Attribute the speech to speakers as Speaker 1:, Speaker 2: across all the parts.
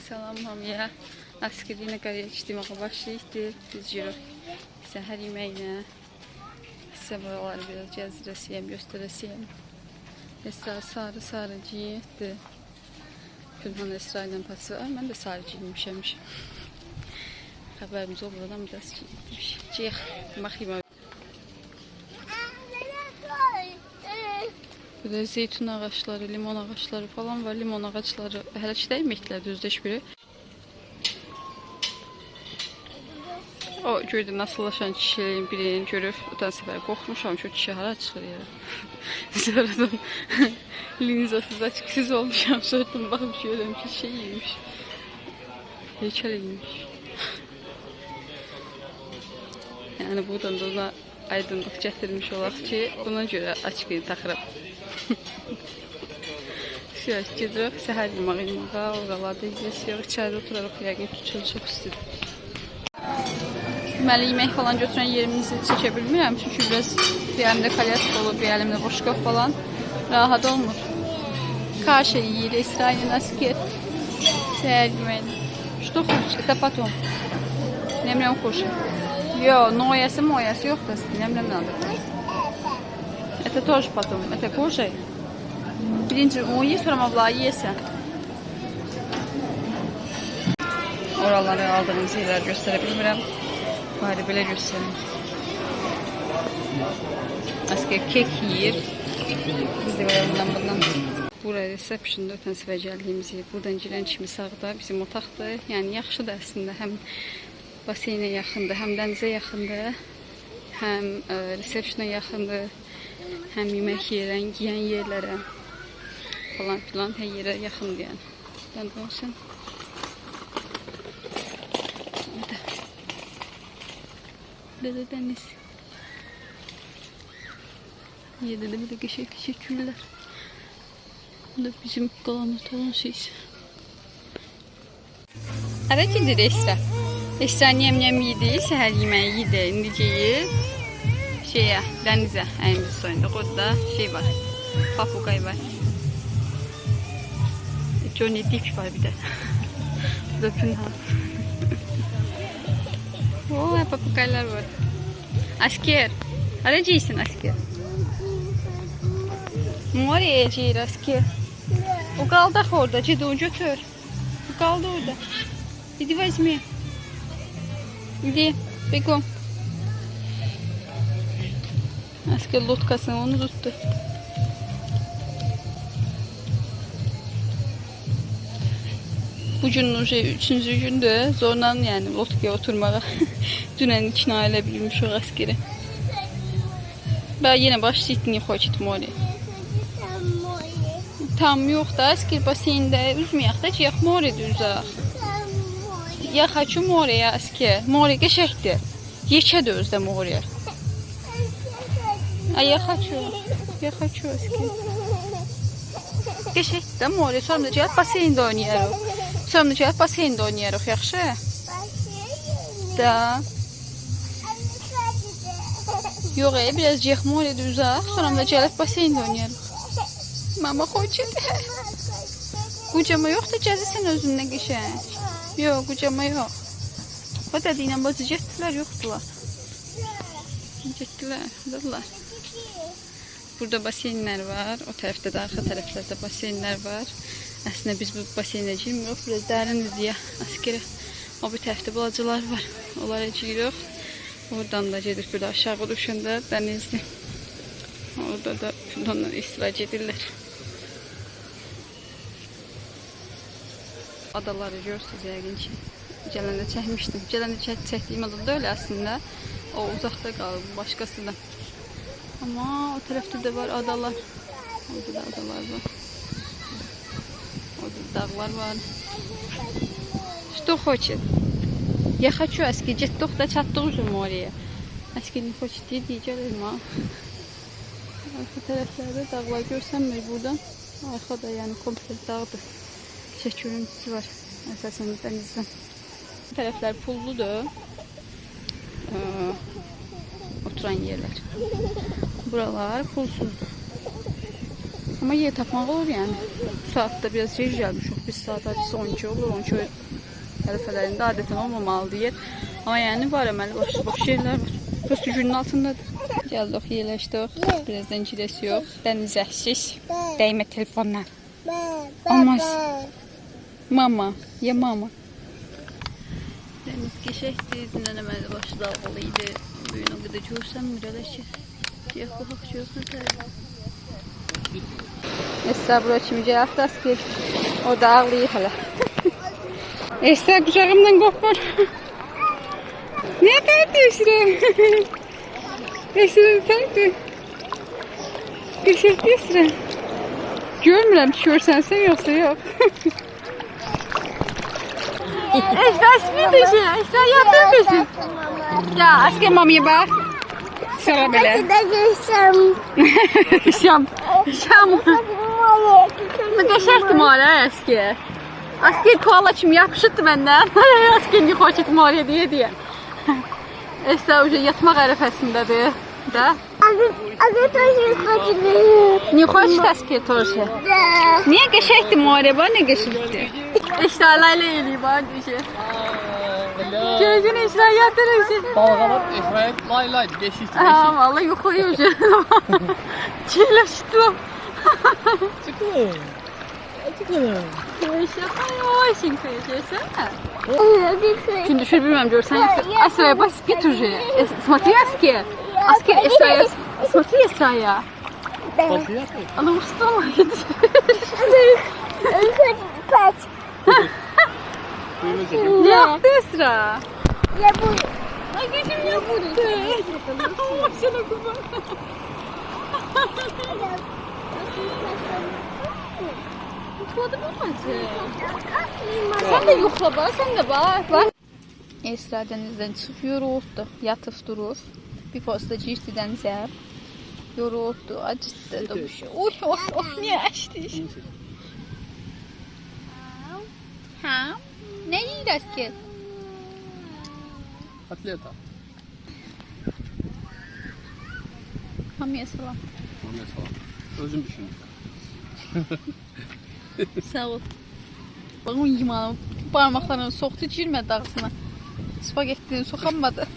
Speaker 1: Salam hamıya. Askeri qarıya içdiməyə başlayıqdır. Biz yürük səhər yeməyinə. Sizə buraları biraz gəzdirəsiyəm, göstərəsiyəm. Esra sarı sarı giyinibdir. Gülhan Esra ilə pası var. Mən də sarı giyinmişəm. Xəbərimiz olur, baxayım. Burada zeytun ağaçları, limon ağaçları falan var. Limon ağaçları hələ ki dəyməkdilər düzdə heç biri. O gördü nasıllaşan çiçeğin birini görüp öten sefer korkmuşam şu çiçeği hara çıxır yere. Sonradan linzasız açıksız olmuşam. Sonradan bakıp şöyle ki şeyiymiş. Heykeliymiş. Yani buradan da ona aydınlık gətirmiş olaq ki, buna görə açıqını taxıram. Şöyle gedirik, səhər yeməği yeməğa, oralarda yiyəsirik, çayda oturarıq, yəqin ki, çox çox istidir. Deməli, yemək falan götürən yerimizi çəkə bilmirəm, çünki biraz bir əlimdə kolyask olur, bir əlimdə boşqaf falan rahat olmur. Kaşe yiyir, İsrailin asker. Səhər yeməyi. Что хочешь? Это потом. Немрем кушай. Йо, ноясы, моясы, yok da немрем надо. Это тоже потом. Это кушай. Birinci onu ye, sonra mablağı yiyəsən. Oraları aldığımız yerler göstərə bilmirəm. Bari belə göstərim. Asker kek yiyir. Biz de böyle bundan bundan. Buraya reception'da ötən səfər gəldiyimiz yer. Buradan girən kimi sağda bizim otaqdır. Yəni yaxşıdır əslində. Həm baseynə yaxındır, həm dənizə yaxındır. Həm ə, receptiona yaxındır. Həm yemək yerən, yeyən yerlərə falan filan hər yerə yaxındır yəni. Bəndə olsun. Burada. Burada da dəniz. Yedi de böyle geçer teşekkürler. Bu da bizim kalanı olan şeyiz. Hara gedir Esra? Esra yem yem yedi, səhər yeməyi yedi, indi yeyir şeye denize en sonunda orada şey var. Papugay var. Johnny Dick var bir de. Zöpünhan. Oo, papugaylar var. Asker. Aracıysın asker. Moraya gir asker. O kaldı orada. Ciddi o götür. O kaldı orada. Gidi vazmi. Gidi. Bekom. Acho que onu tuttu. Bugünün şey, üçüncü gündü. Zorla yani lotkaya oturmağa dünen ikna edebilmiş o askeri. Ben yine başlayıp niye koydum oraya. Tam yok da asker baseyinde üzmeyek de çiyak morede üzak. Ya kaçı moreye asker. Moreye geçekti. Yeçe de özde moreye. А я хочу. Я хочу asker. Qəşəkdir də moре. Sonra da ciyək baseyndə oynayarıq. Sonra da ciyək baseyndə oynayarıq, yaxşı? Da. Yox, e, biraz ciyək moredə üzək. Sonra da gəlib baseyndə oynayarıq. Mama хочет. Kucama yok da cəzi sən özündən qəşəng. Yox, kucama yox. O dediyinə bazı getdilər, yoxdular. Getdilər, buradalar. Burada baseynlər var. O tərəfdə də, arxa tərəflərdə baseynlər var. Əslində biz bu baseynə girmirik. Biraz dərindir deyə askeri. O bu tərəfdə balacalar var. Onlara giririk. Oradan da gedib böyle aşağı düşəndə dənizdir. Orada da ondan istifade edirlər. Adaları görürsünüz yəqin ki. Gələndə çəkmişdim. Gələndə çək çəkdiyim ada da öyle aslında. O uzakta qaldı, bu başqası da. Ama o tərəfdə də var adalar. Orada da adalar var. Orada da dağlar var. Что хочет? Я хочу аски. Джеттох да çattık уже море. Aski ne хочет dedi gəlir ma. Arka taraflarda dağlar görsənmir buradan. Arkada yani komple dağdır. Çek görüntüsü var. Esasen denizden. Bu taraflar pulludur. Ee, oturan yerler. Buralar pulsuzdur. Ama yer tapmaq olur yəni. Bu saatda biraz gec gəlmişik. Biz saat hadisə 12 olur. 12 ərəfələrində adətən olmamalıdır yer. Amma yəni var əməli başlı boş yerlər var. Prosta günün altındadır. Gəldik, yerləşdik. Birazdan girəsiz. Dəniz əhsiz. Dəymə telefonla. Olmaz. Mama, ya mama. Deniz geçekti, dinlenemedi başı dalgalıydı. Bugün o bakak çok güzel. Esra bura şimdi yaptı ki o da ağlıyor hala. Esra kucağımdan kopar. ne terdi Esra? Esra terdi. Geçekti Esra. Görmürəm düşürsən sən yoxsa yox. Esra ismi şey. Esra yatır mısın? Ya asker mamiye bak. Sara bile. Şam. Şam. Nuk e shesh të marë, e s'ke. A s'ke kolla që më japë shëtë të menden, a s'ke një kohë që të marë diye diye. Esta uje yatmaq ərəfəsindədir, də? Azı tojşu xoşudur. Niyə xoş təskə tojşu? Niyə qəşəkdir marə, bana qəşəkdir. Alayla eləyib, ha, düşə. Gözün Esra yatır işi.
Speaker 2: Dalgalar İsrail lay lay geçişti
Speaker 1: Ha vallahi yuxuyu уже. Çileşdim.
Speaker 2: Çıkın. Çıkın.
Speaker 1: Очень конечно. Şimdi düşür bilmem görsen yoksa Esra'ya bas git уже. Смотри Asker. Asker Esra'ya. Смотри Esra'ya.
Speaker 2: Bakıyor mu?
Speaker 1: Она устала. Ne yaptı Esra?
Speaker 3: Ya bu.
Speaker 1: Ay gözüm yaptı. Başına kurban. Yukladı mı acı? Sen de yukla bak, sen de bak. bak. Esra denizden çıkıyor, yoruqdu, yatıb durur. Bir posta girdi dənizə. Yoruqdu, acıdı, da bir şey. Oy, oy, oy, niyə? Nə yeyirəs ki?
Speaker 2: Atleta.
Speaker 1: Hamıya salam.
Speaker 2: Muhammed Salah. Özüm düşün.
Speaker 1: Sağ ol. Bax, o yimanı parmaqlarını soxdu, girmədi ağzına. Spagettini soxamadı.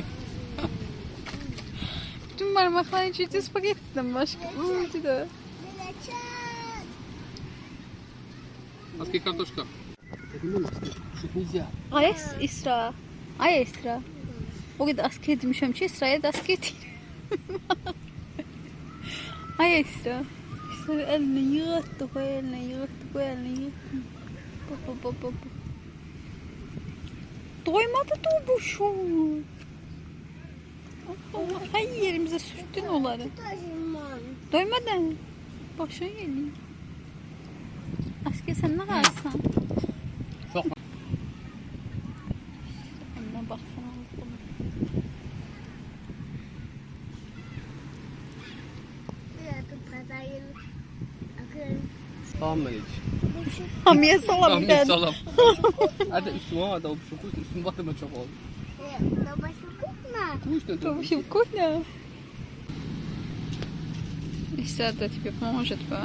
Speaker 1: Bütün parmaqlarını girdi spagettidən başqa. Uydu da.
Speaker 2: Аски картошка. Шут нельзя.
Speaker 1: Ay Es- İsra. Ay Esra. O kadar asker demişəm ki, Esra'ya da deyirəm. Ay Esra. Esra elini yığıttı, koy elini yığıttı, koy elini yığıttı. Bak bak. bak. Doymadı bu şu. Allah, her yerimize sürttün onları. Doymadın. Başın geliyor. Asker sen ne kalsan?
Speaker 2: Çok
Speaker 1: Anne baksana. Allah'ım.
Speaker 2: Tamam mı geç?
Speaker 1: Hamiye salam
Speaker 2: Tamam
Speaker 1: bir
Speaker 2: geç
Speaker 1: tane.
Speaker 2: salam. Hadi üstüme ama da şu kuz üstüme bakma çok oldu. Kuş ne
Speaker 1: Это вообще вкусно. Сяда тебе поможет, ба.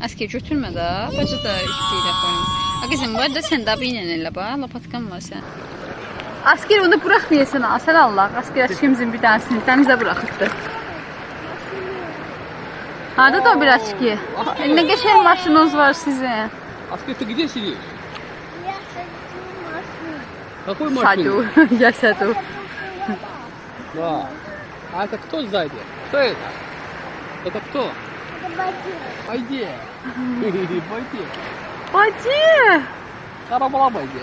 Speaker 1: Asker götürmə də. Bacı da işləyirə qoyun. A qızım, var da sən də ilə elə ba. Lapatkan var sən. Asker onu bırakmıyorsun ha. Sen Allah. Asker aşkımızın bir tanesini dənizə bırakıbdı. Harda da bir açki. Ne geçen maşınız var sizin.
Speaker 2: Аски ты где сидишь? Какой машине?
Speaker 1: Саду. Я сяду.
Speaker 2: Да. А это кто сзади? Кто это? Это кто? Пойди. Пойди.
Speaker 1: Bacı.
Speaker 2: Arabala pойди.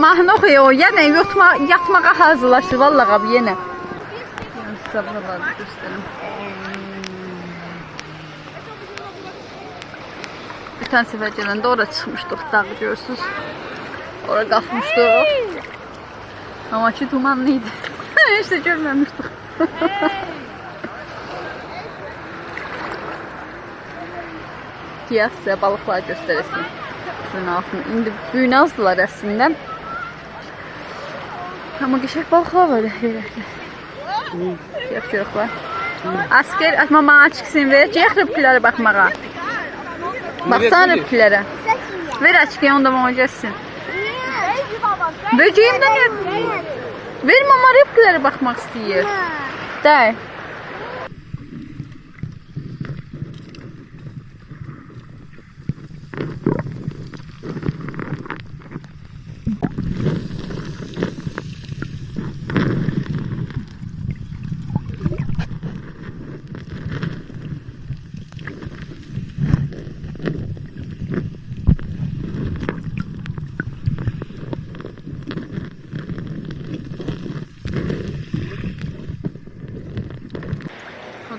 Speaker 1: Mahnı oxuyor o. Yenə yatma, yatmağa hazırlaşır vallahi abi yenə. Sizə buraları göstərim. Tane sefer gələndə ora çıxmışdıq, dağı görürsüz. Ora qalxmışdıq. Amma ki dumanlı idi. Heç də görməmişdik. Diyə sizə balıqlar göstərəsin. Suyun altını. İndi büyünazdılar əslində. Balıqlar var yerəkdə. Yox, yox var. Asker, mama açıksın ver. Ceyx rıpkilərə baxmağa. Baksana rıpkilərə. Ver açıkı onda mama gəlsin. Böceğim de ne? Ver mama rıpkilərə baxmaq istəyir. Dey.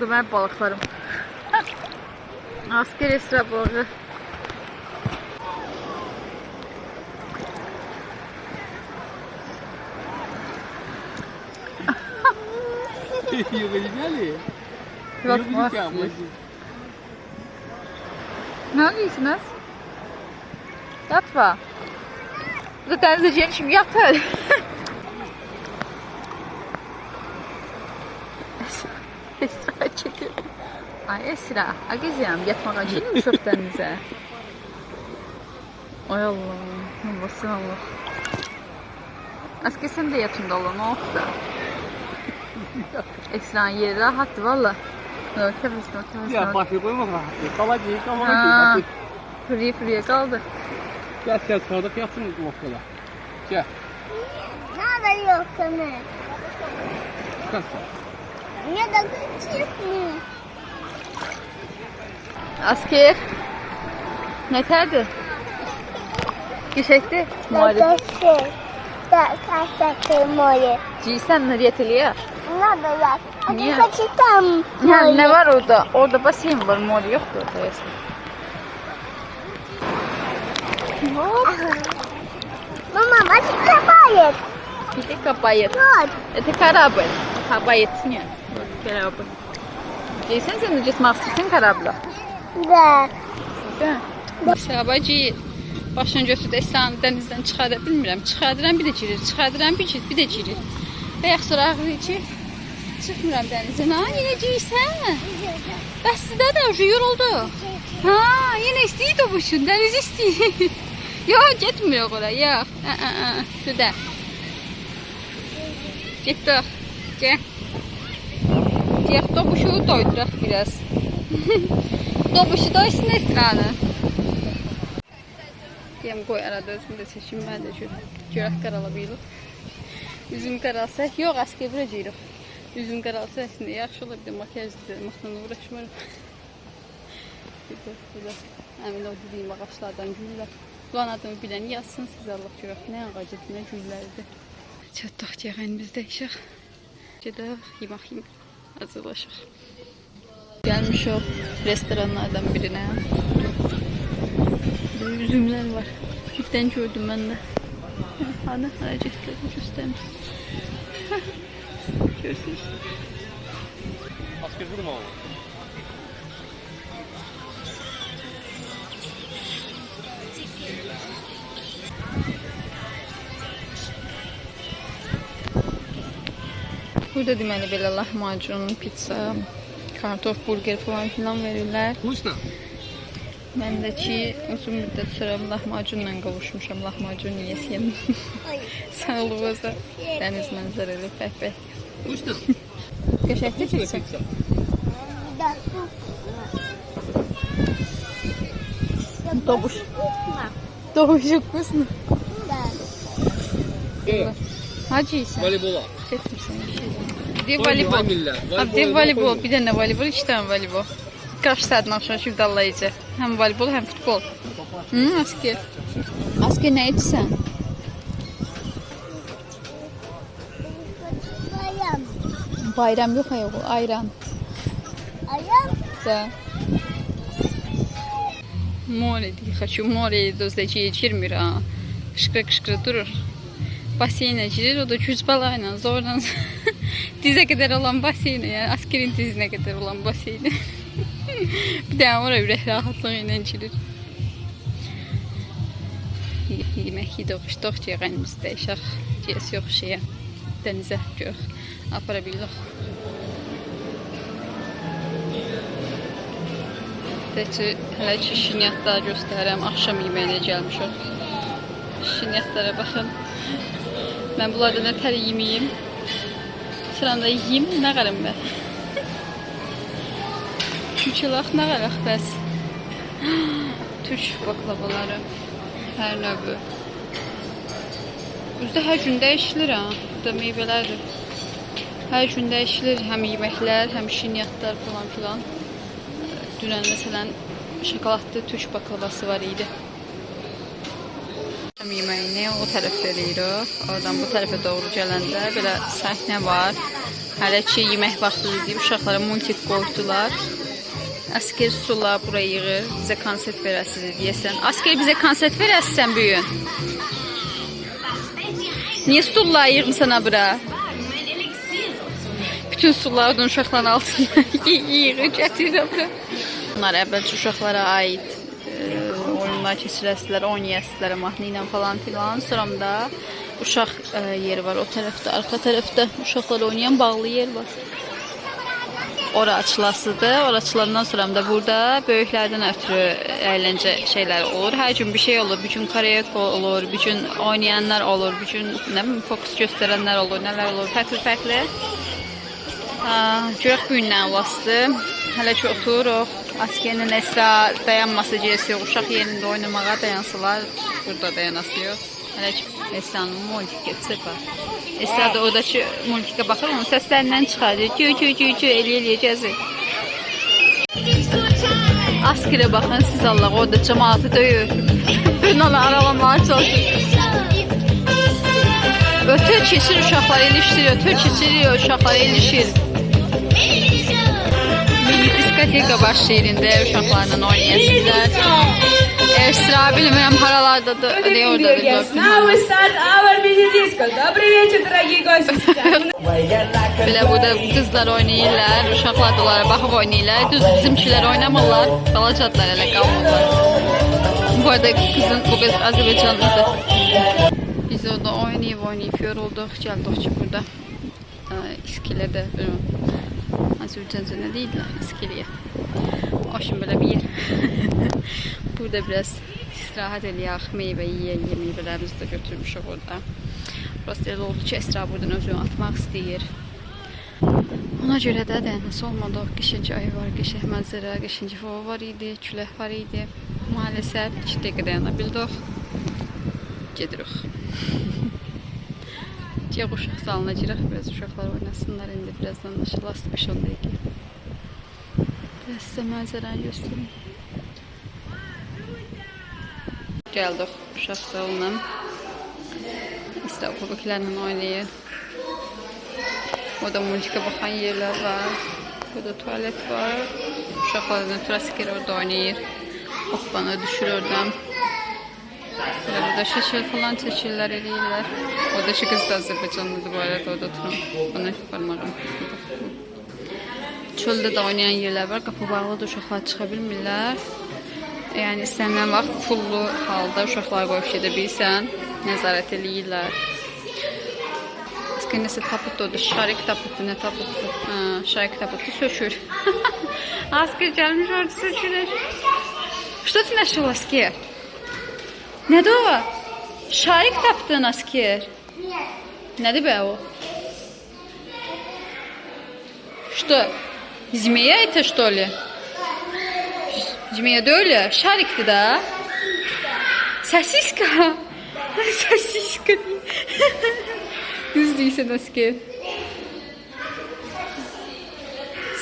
Speaker 1: O da benim balıklarım. Asker esra balığı.
Speaker 2: Geniali.
Speaker 1: Yok, asker. Ne yapıyorsunuz? Yatma. Bu da denizleyeceğin şimdi yatar. Esra Esra, agizem yatmağa gelin çok denize. Ay Allah'ım, Allah'ım Allah. Asker sen de yatında olan o da. Esra'nın yeri rahattı valla. Temiz, temiz.
Speaker 2: Ya başı koyma rahatlı. Kalacak,
Speaker 1: Ha.
Speaker 2: kalacak.
Speaker 1: Fırıya fırıya kaldı.
Speaker 2: Gel sen sağda yatsın noktada. Gel.
Speaker 3: Nerede yok sana?
Speaker 2: Çıkar
Speaker 3: Ya da çıkmıyor.
Speaker 1: Asker. Neterdi? Geçekti. Muhalif.
Speaker 3: Arkadaşlar. Da kaçta moye.
Speaker 1: Ciysen nereye teliyor?
Speaker 3: Nerede yok?
Speaker 1: Niye?
Speaker 3: Hadi kaçta
Speaker 1: Ne, ne var orada? Orada basayım var. Mor yoktu orada resmen.
Speaker 3: Mama masih kabayet.
Speaker 1: Bir de kapayet.
Speaker 3: Not.
Speaker 1: Это корабль. Kapayet не. Karabil. Ceysen sen de cismi astırsan karabla.
Speaker 3: Güzel.
Speaker 1: Səbacı başını götürdəsən dənizdən çıxara bilmirəm. Çıxardıram bir də girir, çıxardıram bir girir, bir də girir. Bayaq sonra ağrı ki çıxmıram dənizə. Ha, yenə giyirsən? Bəs sizdə də yoruldu. Ha, yenə istəyir də bu şun, dəniz istəyir. yox, getmirik ora, yox. Ə, ə, ə, suda. Getdik. Gəl. Deyək də bu doyduraq biraz. dobuşu doysun Esranı. Deyəm qoy arada özümü də seçim, mən də gör, görək qarala bilirik. Üzüm qaralsa, yox, asker vuracağıq. Üzüm qaralsa əslində yaxşı ola bir də makyaj deməklə uğraşmıram. Bir də burada həmin o dediyim ağaçlardan güllər. Ulan adımı bilən yazsın siz Allah görək nə ağacı, nə güllərdir. Çatdıq cəhənnimizdə işıq. Gedək, yemək yiyib, hazırlaşıq. Gəlmişik restoranlardan birinə. Böyle üzümler var. Çiftten gördüm ben de. Hani hareketleri göstermiş. Görürsünüz.
Speaker 2: Asker durma ama.
Speaker 1: Burada deməli belə lahmacun, pizza, kartof, burger falan filan verirlər.
Speaker 2: Kuşla.
Speaker 1: Mən də ki, uzun müddət sonra lahmacunla qovuşmuşam. Lahmacun yiyəsiyəm. Sağlığınıza. Dəniz mənzərəli, pək-pək.
Speaker 2: Kuşla.
Speaker 1: Qəşəngli pizza.
Speaker 2: pizza.
Speaker 3: Da.
Speaker 1: Dobuş. Dobuş vкусно.
Speaker 3: Da.
Speaker 2: Evet.
Speaker 1: Hacı isen.
Speaker 2: Voleybola.
Speaker 1: Çekmişsin Где
Speaker 2: волейбол?
Speaker 1: А
Speaker 2: где
Speaker 1: волейбol? Bir dənə voleybol, iki dənə voleybol. Qaç saatla axşamçıb dallayıcı. Həm voleybol, həm futbol. Hı, Asker. Asker nə etsən? Bayram. Bayram yox ayol, ayran.
Speaker 3: Ayran?
Speaker 1: Да. Море, хочу море, до значения Чирмира. Кшкра-кшкра durur. Baseynə girir, o da güc balayla zorla dizə qədər olan baseynə, yəni askerin dizinə qədər olan baseynə. bir də ora ürək rahatlığı ilə girir. Yemək yedik, içdik, cəyğənimizi dəyişək. Cəyəsi yox şeyə, dənizə görək. Apara bilirik. Peki, hələ ki şinyatları göstərirəm. Axşam yeməyinə gəlmişik. Şinyatlara baxın. Mən bunlarda nə tər yeməyim. Sıranda yeyim, nə qarım bə. Küçülaq nə qaraq bəs. Türk baklavaları. Hər növü. Üzdə hər gün dəyişilir ha. Burada meyvələrdir. Hər gün dəyişilir həm yeməklər, həm şinyatlar falan filan. Dünən məsələn şokoladlı türk baklavası var idi. Akşam yeməyini o tərəfdə eləyirik. Oradan bu tərəfə doğru gələndə belə səhnə var. Hələ ki yemək vaxtı idi. Uşaqlara multik qoydular. Asker sular buraya yığır. Bizə konsert verəsiniz deyəsən. Asker bizə konsert verəsən bu gün. Niyə stullar yığmısan ha bura? Bütün sulardan uşaqların altına yığır, gətirir bura. Bunlar əvvəlcə uşaqlara aid oyunlar keçirəsilər, oynayasılar mahnı ilə falan filan. Sonra da uşaq e, yeri var o tərəfdə, arxa tərəfdə uşaqlar oynayan bağlı yer var. Ora açılasıdır. Ora açılandan sonra da burada böyüklərdən ötürü əyləncə şeylər olur. Hər gün bir şey olur. Bir gün karaoke olur, bir gün oynayanlar olur, bir gün nə bilim fokus göstərənlər olur, nələr olur, fərqli-fərqli. Görək bu gündən vastı. Hələ ki otururuq. Askerin Esra dayanması cəhəsi yox. Uşaq yerində oynamağa dayansılar. Burada dayanası yox. Hələ ki Esra'nın multik geçsə Esra da oradakı multikə baxır, onun səslərindən çıxarır. Gü gü gü gü elə elə gəzir. Askere baxın siz Allah orada cemaatı döyür. Bunları aralamağa çalışır. Ötür keçir uşaqlar ilişdir, ötür keçir uşaqlar ilişir. Gigabaş şehrinde uşaqlarla oynayasınlar. Ersra bilmirəm haralardadır, deyə orada Belə bu da qızlar oynayırlar, uşaqlar da onlara baxıb oynayırlar. Düz bizimkilər oynamırlar, balacadlar elə qalmırlar. Bu arada kızın, bu kız Azərbaycanlıdır. Biz orada oynayıb oynayıb yorulduk, gəldik ki burada. Ee, İskilədə, bilmirəm. Azərbaycanca nə deyirlər, İskiliyə. O şimdi belə bir yer. burada biraz istirahat eləyək, meyvə yeyək, meyvələrimizi də götürmüşük orada. Burası elə oldu ki, Esra buradan özünü atmaq istəyir. Ona görə də dənəsi olmadı. Qəşəng ay var, qəşəng mənzərə, qəşəng hava var idi, külək var idi. Maalesef 2 dəqiqə dayana bildik. Gedirik. Ciyaq uşaq salına girək, biraz uşaqlar oynasınlar indi birazdan da last 5-10 dəqiqə. Biraz sizə mənzərəni göstərim. Gəldik uşaq salına. İşte o köpeklerle oynayır. Orada multika bakan yerler var. Burada tuvalet var. Uşaqlarla trasker orada oynayır. Ok bana düşür oradan. Böyle burada şişir falan çəkirlər eləyirlər. Oradakı qız da Azərbaycanlıdır bu arada orada oturan. Bana parmağım. Çöldə də oynayan yerlər var. Qapı bağlıdır, uşaqlar çıxa bilmirlər. Yəni istənilən vaxt pullu halda uşaqları qoyub gedə bilsən, nəzarət eləyirlər. Asker nəsə tapıtdı, şarik tapıtdı, nə tapıtdı? Ha, şarik tapıtdı, sökür. Asker gəlmiş orada sökürür. Что ты нашел, Аскер? Nədir o? Şarik tapdın, Asker. Nədir bə o? Что? Змея это, что ли? Змея да öyle? Şarikti da. Sosiska. Sosiska. Düz değilse asker.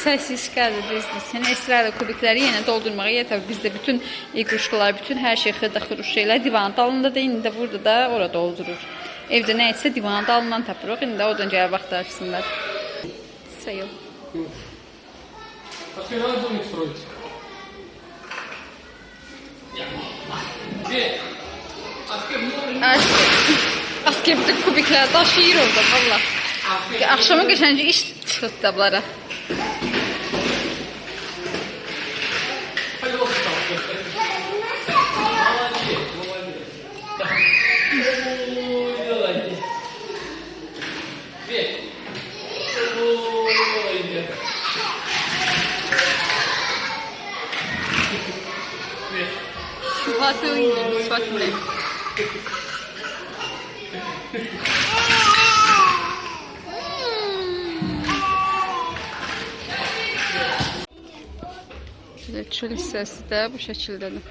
Speaker 1: Sosiskadır, düz değilsen. Esra da kubikləri yenə doldurmağa yeter. Bizdə bütün iquşqalar, bütün hər şey xırda xuruş şeylər divanın dalında da, indi də burada da orada doldurur. Evdə nə etsə divanın dalından tapırıq, indi də oradan gəlib axtarsınlar. sayıl.
Speaker 2: А ты надо домик строить? Где?
Speaker 1: Asker. Asker bütün kubikler taşıyır orada valla. Akşama geçence iş çıxıb da bunlara. Hissəsi də bu şəkildədir.